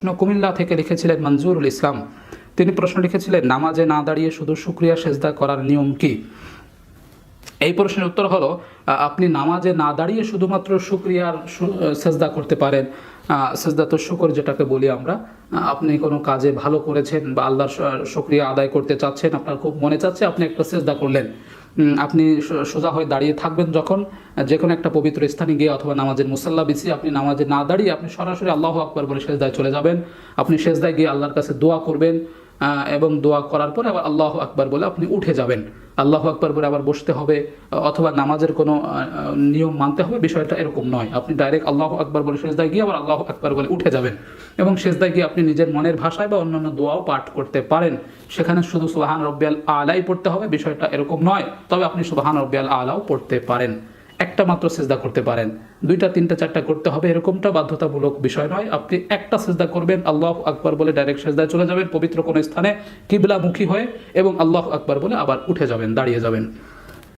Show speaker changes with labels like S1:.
S1: কুমিল্লা থেকে লিখেছিলেন মঞ্জুরুল ইসলাম। তিনি প্রশ্ন লিখেছিলেন, নামাজে না দাঁড়িয়ে শুধু শুক্রিয়া সেজদা করার নিয়ম কি? এই প্রশ্নের উত্তর হলো আপনি নামাজে না দাঁড়িয়ে শুধুমাত্র শুক্রিয়ার সেজদা করতে পারেন। আহ, সেজদা তো শুকর যেটাকে বলি আমরা আপনি কোনো কাজে ভালো করেছেন বা আল্লাহর শুক্রিয়া আদায় করতে চাচ্ছেন আপনার খুব মনে চাচ্ছে আপনি একটা সেজদা করলেন। আপনি সোজা হয়ে দাঁড়িয়ে থাকবেন যখন যে কোনো একটা পবিত্র স্থানে গিয়ে অথবা নামাজের মুসাল্লা বিছিয়ে আপনি নামাজে না দাঁড়িয়ে আপনি সরাসরি আল্লাহ আকবর বলে সেজদায় চলে যাবেন। আপনি সেজদায় গিয়ে আল্লাহর কাছে দোয়া করবেন। এবং দোয়া করার পরে আবার আল্লাহ আকবার বলে আপনি উঠে যাবেন। আল্লাহ আকবার বলে আবার বসতে হবে অথবা নামাজের কোনো নিয়ম মানতে হবে, বিষয়টা এরকম নয়। আপনি ডাইরেক্ট আল্লাহ আকবার বলে সেজদায় গিয়ে আবার আল্লাহ আকবার বলে উঠে যাবেন। এবং সেজদায় গিয়ে আপনি নিজের মনের ভাষায় বা অন্যান্য দোয়াও পাঠ করতে পারেন। সেখানে শুধু সুবাহান রব্বিয়াল আলাই পড়তে হবে, বিষয়টা এরকম নয়, তবে আপনি সুবাহান রব্বিয়াল আলাও পড়তে পারেন। একটা মাত্র সেজদা করতে পারেন। দুইটা, তিনটা, চারটা করতে হবে, এরকমটা বাধ্যতামূলক বিষয় নয়। আপনি একটা সেজদা করবেন, আল্লাহ আকবর বলে ডাইরেক্ট সেজদায় চলে যাবেন, পবিত্র কোনো স্থানে কিবলামুখী হয়ে এবং আল্লাহ আকবর বলে আবার উঠে যাবেন, দাঁড়িয়ে যাবেন।